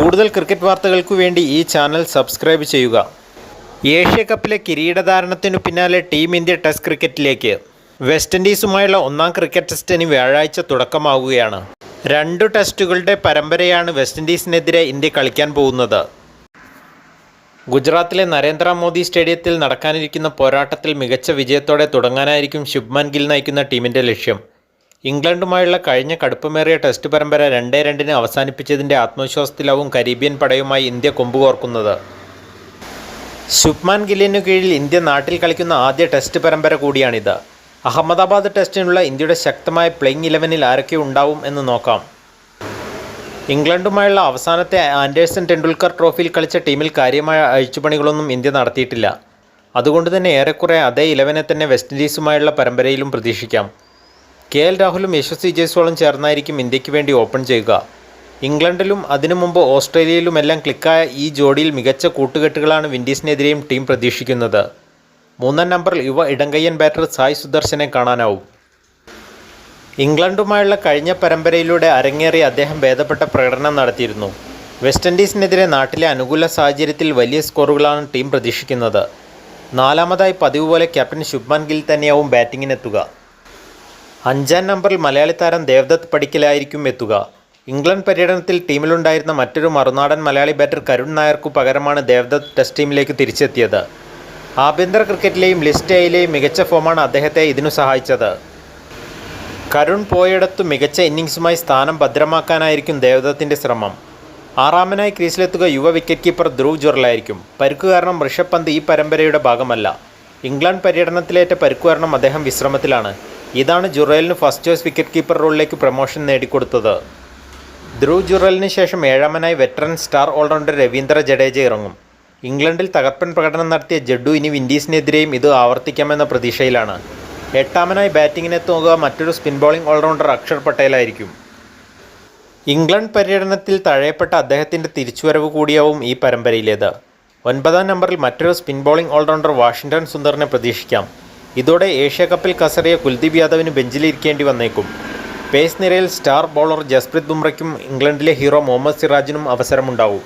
കൂടുതൽ ക്രിക്കറ്റ് വാർത്തകൾക്കു വേണ്ടി ഈ ചാനൽ സബ്സ്ക്രൈബ് ചെയ്യുക. ഏഷ്യ കപ്പിലെ കിരീടധാരണത്തിനു പിന്നാലെ ടീം ഇന്ത്യ ടെസ്റ്റ് ക്രിക്കറ്റിലേക്ക്. വെസ്റ്റ് ഇൻഡീസുമായുള്ള ഒന്നാം ക്രിക്കറ്റ് ടെസ്റ്റിന് വ്യാഴാഴ്ച തുടക്കമാവുകയാണ്. രണ്ടു ടെസ്റ്റുകളുടെ പരമ്പരയാണ് വെസ്റ്റ് ഇൻഡീസിനെതിരെ ഇന്ത്യ കളിക്കാൻ പോകുന്നത്. ഗുജറാത്തിലെ നരേന്ദ്രമോദി സ്റ്റേഡിയത്തിൽ നടക്കാനിരിക്കുന്ന പോരാട്ടത്തിൽ മികച്ച വിജയത്തോടെ തുടങ്ങാനായിരിക്കും ശുഭ്മാൻ ഗിൽ നയിക്കുന്ന ടീമിന്റെ ലക്ഷ്യം. ഇംഗ്ലണ്ടുമായുള്ള കഴിഞ്ഞ കടുപ്പമേറിയ ടെസ്റ്റ് പരമ്പര രണ്ടേ രണ്ടിന് അവസാനിപ്പിച്ചതിന്റെ ആത്മവിശ്വാസത്തിലാവും കരീബിയൻ പടയുമായി ഇന്ത്യ കൊമ്പുകോർക്കുന്നത് ശുഭ്മാൻ ഗില്ലിനു കീഴിൽ ഇന്ത്യ നാട്ടിൽ കളിക്കുന്ന ആദ്യ ടെസ്റ്റ് പരമ്പര കൂടിയാണിത്. അഹമ്മദാബാദ് ടെസ്റ്റിനുള്ള ഇന്ത്യയുടെ ശക്തമായ പ്ലേയിങ് ഇലവനിൽ ആരൊക്കെ ഉണ്ടാവും എന്ന് നോക്കാം. ഇംഗ്ലണ്ടുമായുള്ള അവസാനത്തെ ആൻഡേഴ്സൺ ടെണ്ടുൽക്കർ ട്രോഫിയിൽ കളിച്ച ടീമിൽ കാര്യമായ അഴിച്ചുപണികളൊന്നും ഇന്ത്യ നടത്തിയിട്ടില്ല. അതുകൊണ്ട് തന്നെ ഏറെക്കുറെ അതേ ഇലവനെ തന്നെ വെസ്റ്റ് ഇൻഡീസുമായുള്ള പരമ്പരയിലും പ്രതീക്ഷിക്കാം. കെ എൽ രാഹുലും യശസ്വി ജയ്സ്വാളും ചേർന്നായിരിക്കും ഇന്ത്യയ്ക്ക് വേണ്ടി ഓപ്പൺ ചെയ്യുക. ഇംഗ്ലണ്ടിലും അതിനു മുമ്പ് ഓസ്ട്രേലിയയിലുമെല്ലാം ക്ലിക്കായ ഈ ജോഡിയിൽ മികച്ച കൂട്ടുകെട്ടുകളാണ് വിൻഡീസിനെതിരെയും ടീം പ്രതീക്ഷിക്കുന്നത്. മൂന്നാം നമ്പറിൽ യുവ ഇടങ്കയ്യൻ ബാറ്റർ സായ് സുദർശനെ കാണാനാവും. ഇംഗ്ലണ്ടുമായുള്ള കഴിഞ്ഞ പരമ്പരയിലൂടെ അരങ്ങേറി അദ്ദേഹം ഭേദപ്പെട്ട പ്രകടനം നടത്തിയിരുന്നു. വെസ്റ്റ് ഇൻഡീസിനെതിരെ നാട്ടിലെ അനുകൂല സാഹചര്യത്തിൽ വലിയ സ്കോറുകളാണ് ടീം പ്രതീക്ഷിക്കുന്നത്. നാലാമതായി പതിവ് പോലെ ക്യാപ്റ്റൻ ശുഭ്മാൻ ഗിൽ തന്നെയാവും ബാറ്റിങ്ങിനെത്തുക. അഞ്ചാം നമ്പറിൽ മലയാളി താരം ദേവ്ദത്ത് പടിക്കലായിരിക്കും എത്തുക. ഇംഗ്ലണ്ട് പര്യടനത്തിൽ ടീമിലുണ്ടായിരുന്ന മറ്റൊരു മറുനാടൻ മലയാളി ബാറ്റർ കരുൺ നായർക്കു പകരമാണ് ദേവ്ദത്ത് ടെസ്റ്റ് ടീമിലേക്ക് തിരിച്ചെത്തിയത്. ആഭ്യന്തര ക്രിക്കറ്റിലെയും ലിസ്റ്റ് എയിലെയും മികച്ച ഫോമാണ് അദ്ദേഹത്തെ ഇതിനു സഹായിച്ചത്. കരുൺ പോയിടത്തു മികച്ച ഇന്നിങ്സുമായി സ്ഥാനം ഭദ്രമാക്കാനായിരിക്കും ദേവദത്തിന്റെ ശ്രമം. ആറാമനായി ക്രീസിലെത്തുക യുവ വിക്കറ്റ് കീപ്പർ ധ്രുവ് ജുറലായിരിക്കും. പരുക്ക് കാരണം ഋഷഭ് പന്ത് ഈ പരമ്പരയുടെ ഭാഗമല്ല. ഇംഗ്ലണ്ട് പര്യടനത്തിലേറ്റ പരുക്ക് കാരണം അദ്ദേഹം വിശ്രമത്തിലാണ്. ഇതാണ് ജുറേലിന് ഫസ്റ്റ് ചോയ്സ് വിക്കറ്റ് കീപ്പർ റോളിലേക്ക് പ്രൊമോഷൻ നേടിക്കൊടുത്തത്. ധ്രുവ് ജുറലിന് ശേഷം ഏഴാമനായി veteran star all-rounder Ravindra Jadeja ഇറങ്ങും. ഇംഗ്ലണ്ടിൽ തകർപ്പൻ പ്രകടനം നടത്തിയ ജഡ്ഡു ഇനി വിൻഡീസിനെതിരെയും ഇത് ആവർത്തിക്കാമെന്ന പ്രതീക്ഷയിലാണ്. എട്ടാമനായി ബാറ്റിങ്ങിനെത്തുക മറ്റൊരു spin bowling all rounder Axar പട്ടേലായിരിക്കും. England പര്യടനത്തിൽ തഴയപ്പെട്ട അദ്ദേഹത്തിന്റെ തിരിച്ചുവരവ് കൂടിയാവും ഈ പരമ്പരയിലേത്. ഒൻപതാം നമ്പറിൽ മറ്റൊരു spin bowling all rounder Washington സുന്ദറിനെ പ്രതീക്ഷിക്കാം. ഇതോടെ ഏഷ്യ കപ്പിൽ കസറിയ കുൽദീപ് യാദവിന് ബെഞ്ചിലിരിക്കേണ്ടി വന്നേക്കും. പേസ് നിരയിൽ സ്റ്റാർ ബോളർ ജസ്പ്രീത് ബുംറയ്ക്കും ഇംഗ്ലണ്ടിലെ ഹീറോ മുഹമ്മദ് സിറാജിനും അവസരമുണ്ടാവും.